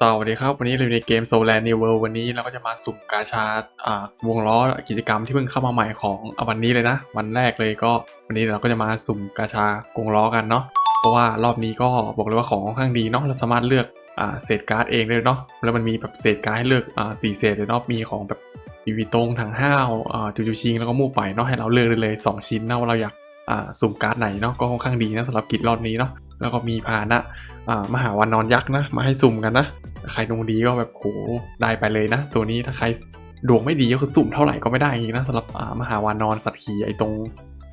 สวัสดีครับวันนี้เราอยู่ในเกม Soul Land New World วันนี้เราก็จะมาสุ่มกาชาอ่าวงล้อกิจกรรมที่เพิ่งเข้ามาใหม่ของอวันนี้เลยนะ วันแรกเลยก็วันนี้เราก็จะมาสุ่มกาชาวงล้อกันเนาะเพราะว่ารอบนี้ก็บอกเลยว่าของค่อนข้างดีเนาะเราสามารถเลือกอ่าเศษการ์ดเองเลยเนาะแล้วมันมีแบบเศษการ์ดให้เลือกอ่าสี่เศษเลยเนาะมีของแบบปีวีตรงถังห้าวอ่าจูจูชิงแล้วก็มู่ไปเนาะให้เราเลือกได้เลยสองชิ้นนะว่าเราอยากอ่าสุ่มการ์ดไหนเนาะก็ค่อนข้างดีนะสำหรับกิจรอบนี้เนาะแล้วก็มีพาหนะ มหาวันนอนยักษ์นะ มาให้สุ่มกันนะ ใครดวงดีก็แบบโหได้ไปเลยนะ ตัวนี้ถ้าใครดวงไม่ดีก็คือสุ่มเท่าไหร่ก็ไม่ได้จริงนะสำหรับมหาวานนอนสัตว์ขี่ไอตรง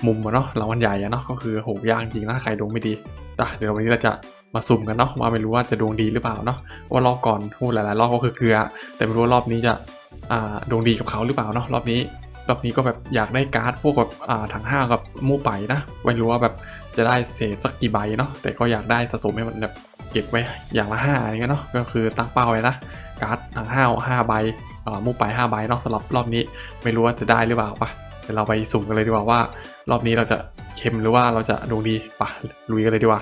มุมอะเนาะรางวัลใหญ่อะเนาะก็คือโหยากจริงนะถ้าใครดวงไม่ดีอะเดี๋ยววันนี้เราจะมาสุ่มกันเนาะว่าไม่รู้ว่าจะดวงดีหรือเปล่าเนาะว่ารอบก่อนพูดหลายๆรอบก็คือเกลือ แต่ไม่รู้ว่ารอบนี้จะอ่าดวงดีกับเขาหรือเปล่าเนาะรอบนี้รอบนี้ก็แบบอยากได้การ์ดพวกแบบอ่าถังห้ากับมู่ไปนะไม่รู้ว่าแบบ จะได้เศษสักกี่ใบเนาะแต่ก็อยากได้สะสมให้มันแบบเก็บไว้อย่างละห้าอย่างเงี้ยเนาะก็คือตั้งเป้าไว้นะการ์ดห้าห้าใบมุกไปห้าใบเนาะสำหรับรอบนี้ไม่รู้ว่าจะได้หรือเปล่าปะเดี๋ยวเราไปสุ่มกันเลยดีกว่าว่า รอบนี้เราจะเข้มหรือว่าเราจะดวงดีปะลุยกันเลยดีกว่า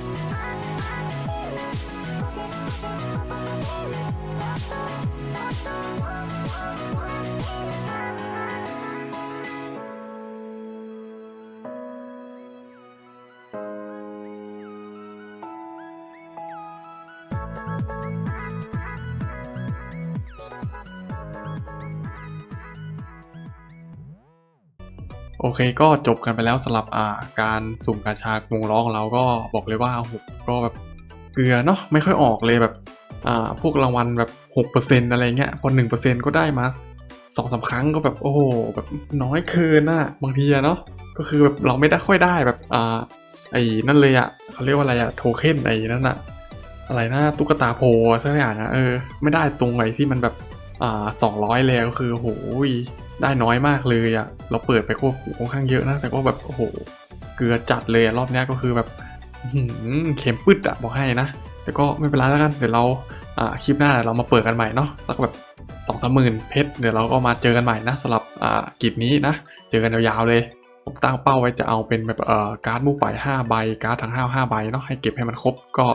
Bye. โอเคก็จบกันไปแล้วสำหรับอ่าการสุ่มกาชากวงล้อของเราก็บอกเลยว่าหกก็แบบเกลือเนาะไม่ค่อยออกเลยแบบอ่าพวกรางวัลแบบ6%อะไรเงี้ยพอ1%ก็ได้มาสองสาครั้งก็แบบโอ้โหแบบน้อยเกินน่ะบางทีอะเนาะก็คือแบบเราไม่ได้ค่อยได้แบบอ่าไอ้นั่นเลยอะเขาเรียกว่าอะไรอะโทเค็นไอ้นั่นอะอะไรนะตุ๊กตาโพสักอย่างอะเออไม่ได้ตรงไอ้ที่มันแบบ อ่าสองร้อยเลยก็คือโอ้โหได้น้อยมากเลยอะเราเปิดไปโอ้โหค่อนข้างเยอะนะ แต่ก็แบบโอ้โห เกลือจัดเลยอรอบนี้ก็คือแบบเค็มปึ๊ดอะบอกให้นะ แต่ก็ไม่เป็นไรแล้วกัน เดี๋ยวเราอ่าคลิปหน้าเรามาเปิดกันใหม่เนาะสักแบบสองสามหมื่นเพชรเดี๋ยวเราก็มาเจอกันใหม่นะสำหรับอ่ากิจนี้นะ เจอกันยาวๆเลย ผมตั้งเป้าไว้จะเอาเป็นแบบเอ่อการ์ดมูป่าย5ใบการ์ดทั้ง5 5ใบเนาะให้เก็บให้มันครบ ก็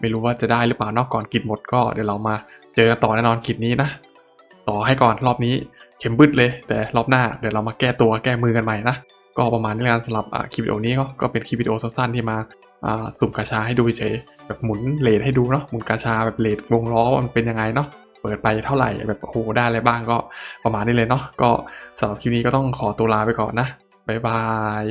ไม่รู้ว่าจะได้หรือเปล่าเนาะก่อนกิจหมดก็เดี๋ยวเรามาเจอกันต่อแน่นอนกิจนี้นะ ต่อให้ก่อนรอบนี้เข็มบึดเลย แต่รอบหน้าเดี๋ยวเรามาแก้ตัวแก้มือกันใหม่นะ ก็ประมาณนี้กันสำหรับอ่าคลิปวิดีโอนี้ก็เป็นคลิปวิดีโอสั้นๆที่มาอ่าสุ่มกาชาให้ดูเฉยแบบหมุนเลทให้ดูเนาะหมุนกาชาแบบเลทวงล้อมันเป็นยังไงเนาะเปิดไปเท่าไหร่แบบโอ้โหได้อะไรบ้างก็ประมาณนี้เลยเนาะก็สำหรับคลิปนี้ก็ต้องขอตัวลาไปก่อนนะบ๊ายบาย